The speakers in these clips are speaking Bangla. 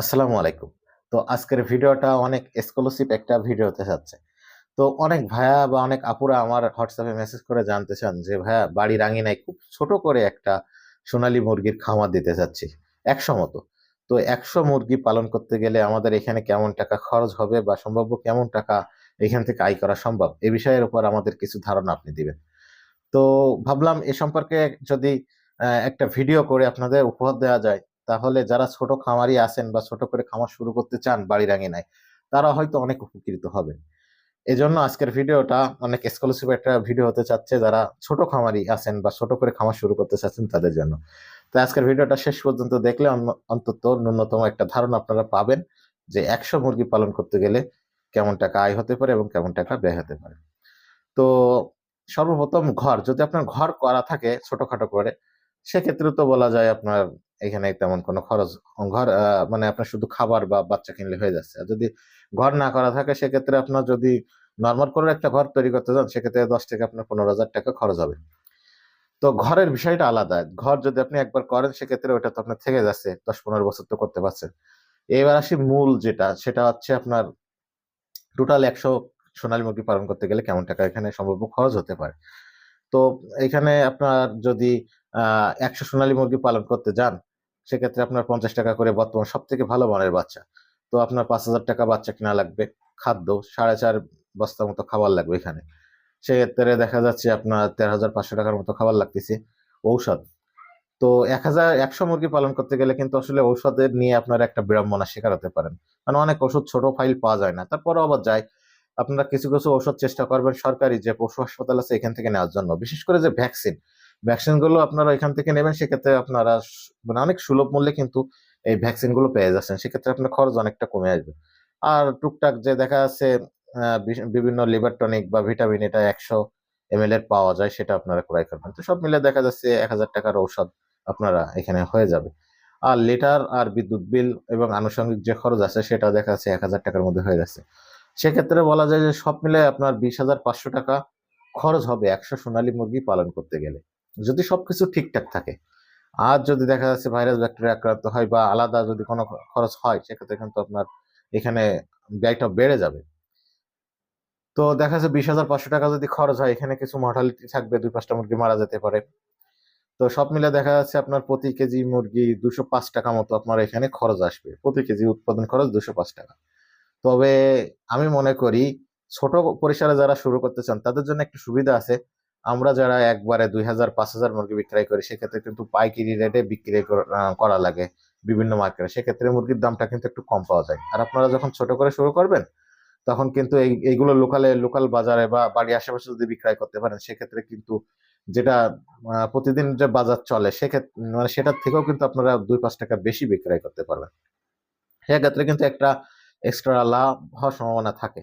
আসসালামু আলাইকুম। তো আজকের ভিডিওটা অনেক এক্সক্লুসিভ একটা ভিডিও হতে যাচ্ছে। তো অনেক ভাইয়া বা অনেক আপুরা আমার হোয়াটসঅ্যাপে মেসেজ করে জানতে চান যে, ভাইয়া বাড়ির আঙিনায় খুব ছোট করে একটা সোনালী মুরগির খামার দিতে চাচ্ছি একশো মতো। তো একশো মুরগি পালন করতে গেলে আমাদের এখানে কেমন টাকা খরচ হবে বা সম্ভাব্য কেমন টাকা এখান থেকে আয় করা সম্ভব? এ বিষয়ের উপর আমাদের কিছু ধারণা আপনি দিবেন। তো ভাবলাম এ সম্পর্কে যদি একটা ভিডিও করে আপনাদের উপহার দেওয়া যায় তাহলে যারা ছোট খামারি আছেন বা ছোট করে খামার শুরু করতে চান বাড়ির আঙিনায়, তারা হয়তো অনেক উপকৃত হবেন। এজন্য আজকের ভিডিওটা অনেক এক্সক্লুসিভ একটা ভিডিও হতে চাচ্ছে যারা ছোট খামারি আছেন বা ছোট করে খামার শুরু করতে চাচ্ছেন তাদের জন্য। তো আজকের ভিডিওটা শেষ পর্যন্ত দেখলে অন্তত ন্যূনতম একটা ধারণা আপনারা পাবেন যে একশো মুরগি পালন করতে গেলে কেমন টাকা আয় হতে পারে এবং কেমন টাকা ব্যয় হতে পারে। তো সর্বপ্রথম ঘর, যদি আপনার ঘর করা থাকে ছোটখাটো করে, সেক্ষেত্রে তো বলা যায় আপনার এখানে তেমন কোনো খরচ, ঘর মানে আপনার শুধু খাবার বা বাচ্চা কিনলে হয়ে যাচ্ছে। আর যদি ঘর না করা থাকে, সেক্ষেত্রে আপনার যদি নর্মাল করে একটা ঘর তৈরি করতে চান, সেক্ষেত্রে দশ থেকে আপনার পনেরো হাজার টাকা খরচ হবে। তো ঘরের বিষয়টা আলাদা। ঘর যদি আপনি একবার করেন, সেক্ষেত্রে ওটা তো আপনার থেকে যাচ্ছে, দশ পনেরো বছর তো করতে পারছেন। এবার আসি মূল যেটা, সেটা হচ্ছে আপনার টোটাল একশো সোনালী মুরগি পালন করতে গেলে কেমন টাকা এখানে সম্ভাব্য খরচ হতে পারে? তো এখানে আপনার যদি একশো সোনালী মুরগি পালন করতে যান সেক্ষেত্রে আপনার পঞ্চাশ টাকা করে বর্তমান সব থেকে ভালো মানের বাচ্চা। তো আপনার পাঁচ হাজার টাকা বাচ্চা কিনা লাগবে, খাদ্য, সাড়ে চার বস্তা মতো খাবার লাগবে এখানে। সেক্ষেত্রে দেখা যাচ্ছে আপনার তেরো হাজার পাঁচশো টাকার মতো খাবার লাগতেছে, ঔষধ। তো এক হাজার একশো মুরগি পালন করতে গেলে কিন্তু আসলে ঔষধের নিয়ে আপনার একটা বিড়ম্বনা শিকার হতে পারেন। মানে অনেক ওষুধ ছোট ফাইল পাওয়া যায় না তারপরে আবার যায়। আপনারা কিছু কিছু ওষুধ চেষ্টা করবেন সরকারি যে পশু হাসপাতাল আছে এখান থেকে নেওয়ার জন্য, বিশেষ করে যে ভ্যাকসিন ভ্যাকসিনগুলো আপনারা এখান থেকে নেবেন, সেক্ষেত্রে আপনারা মানে অনেক সুলভ মূল্যে কিন্তু এই ভ্যাকসিনগুলো পেয়ে যাচ্ছেন। সেক্ষেত্রে আপনার খরচ অনেকটা কমে আসবে। আর টুকটাক যে দেখা যাচ্ছে বিভিন্ন লিভার টনিক বা ভিটামিন এটা একশো এম এর পাওয়া যায়, সেটা আপনারা ক্রয় করবেন। তো সব মিলে দেখা যাচ্ছে এক হাজার টাকার ঔষধ আপনারা এখানে হয়ে যাবে। আর লিটার আর বিদ্যুৎ বিল এবং আনুষঙ্গিক যে খরচ আছে, সেটা দেখা যাচ্ছে এক হাজার টাকার মধ্যে হয়ে যাচ্ছে। সেক্ষেত্রে বলা যায় যে সব মিলে আপনার বিশ হাজার পাঁচশো টাকা খরচ হবে একশো সোনালী মুরগি পালন করতে গেলে। যদি সবকিছু ঠিকঠাক থাকে। আর যদি দেখা যাচ্ছে ভাইরাস ব্যাকটেরিয়া আক্রান্ত হয় বা আলাদা যদি কোনো খরচ হয়, সেক্ষেত্রে কিন্তু আপনার এখানে ব্যয়টা বেড়ে যাবে। তো দেখা যাচ্ছে বিশ হাজার পাঁচশো টাকা যদি খরচ হয়, এখানে কিছু মর্টালিটি থাকবে, দুই পাঁচটা মুরগি মারা যেতে পারে। তো সব মিলে দেখা যাচ্ছে আপনার প্রতি কেজি মুরগি দুশো পাঁচ টাকা মতো আপনার এখানে খরচ আসবে। প্রতি কেজি উৎপাদন খরচ দুশো পাঁচ টাকা। তবে আমি মনে করি, ছোট পরিসরে যারা শুরু করতে চান, তাদের জন্য একটু সুবিধা আছে। আমরা যারা একবারে দুই হাজার, পাঁচ হাজার মুরগি বিক্রয় করি, সেক্ষেত্রে কিন্তু পাইকারি রেটে বিক্রি করা লাগে বিভিন্ন মার্কেটে সেক্ষেত্রে মুরগির দামটা কিন্তু একটু কম পাওয়া যায়। আর আপনারা যখন ছোট করে শুরু করবেন, তখন কিন্তু এই, এইগুলো লোকালে লোকাল বাজারে বা বাড়ির আশেপাশে যদি বিক্রয় করতে পারেন, সেক্ষেত্রে কিন্তু যেটা প্রতিদিন যে বাজার চলে সেক্ষেত্রে মানে সেটার থেকেও কিন্তু আপনারা দুই পাঁচ টাকা বেশি বিক্রয় করতে পারবেন। সেক্ষেত্রে কিন্তু একটা এক্সট্রা লাভ হওয়ার সম্ভাবনা থাকে।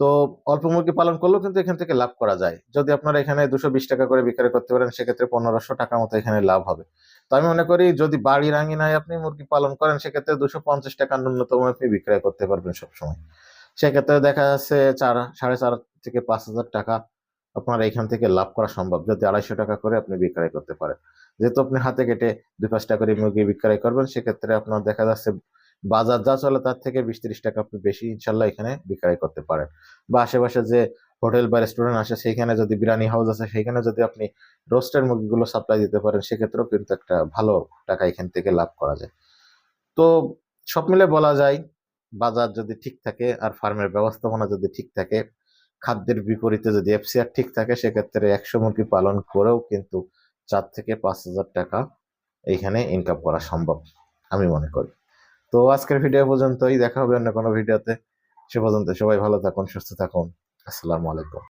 তো অল্প মুরগি পালন করলেও কিন্তু এখান থেকে লাভ করা যায়। যদি আপনারা এখানে দুশো বিশ টাকা করে বিক্রয় করতে পারেন, সেক্ষেত্রে পনেরোশো টাকা মতো এখানে লাভ হবে। তো আমি মনে করি যদি বাড়ির আঙিনায় আপনি মুরগি পালন করেন, সেক্ষেত্রে দুশো পঞ্চাশ টাকা ন্যূনতম আপনি বিক্রয় করতে পারবেন সবসময়। সেক্ষেত্রে দেখা যাচ্ছে চার, সাড়ে চার থেকে পাঁচ হাজার টাকা আপনার এখান থেকে লাভ করা সম্ভব, যদি আড়াইশো টাকা করে আপনি বিক্রয় করতে পারেন। যেহেতু আপনি হাতে কেটে দুই পাঁচ টাকা করে মুরগি বিক্রয় করবেন, সেক্ষেত্রে আপনার দেখা যাচ্ছে বাজার যা চলে তার থেকে বিশ ত্রিশ টাকা আপনি বেশি ইনশাল্লাহ এখানে বিক্রয় করতে পারেন। বা আশেপাশে যে হোটেল বা রেস্টুরেন্ট আছে সেইখানে যদি বিরিয়ানি হাউস আছে, সেইখানে যদি আপনি রোস্টের মুরগিগুলো সাপ্লাই দিতে পারেন, সেক্ষেত্রেও কিন্তু একটা ভালো টাকা এখান থেকে লাভ করা যায়। তো সব মিলে বলা যায়, বাজার যদি ঠিক থাকে আর ফার্মের ব্যবস্থাপনা যদি ঠিক থাকে, খাদ্যের বিপরীতে যদি এফসিআর ঠিক থাকে, সেক্ষেত্রে একশো মুরগি পালন করেও কিন্তু চার থেকে পাঁচ হাজার টাকা এইখানে ইনকাম করা সম্ভব, আমি মনে করি। তো আজকের ভিডিও পর্যন্তই। দেখা হবে অন্য কোনো ভিডিওতে সে পর্যন্ত সবাই ভালো থাকুন, সুস্থ থাকুন। আসসালামু আলাইকুম।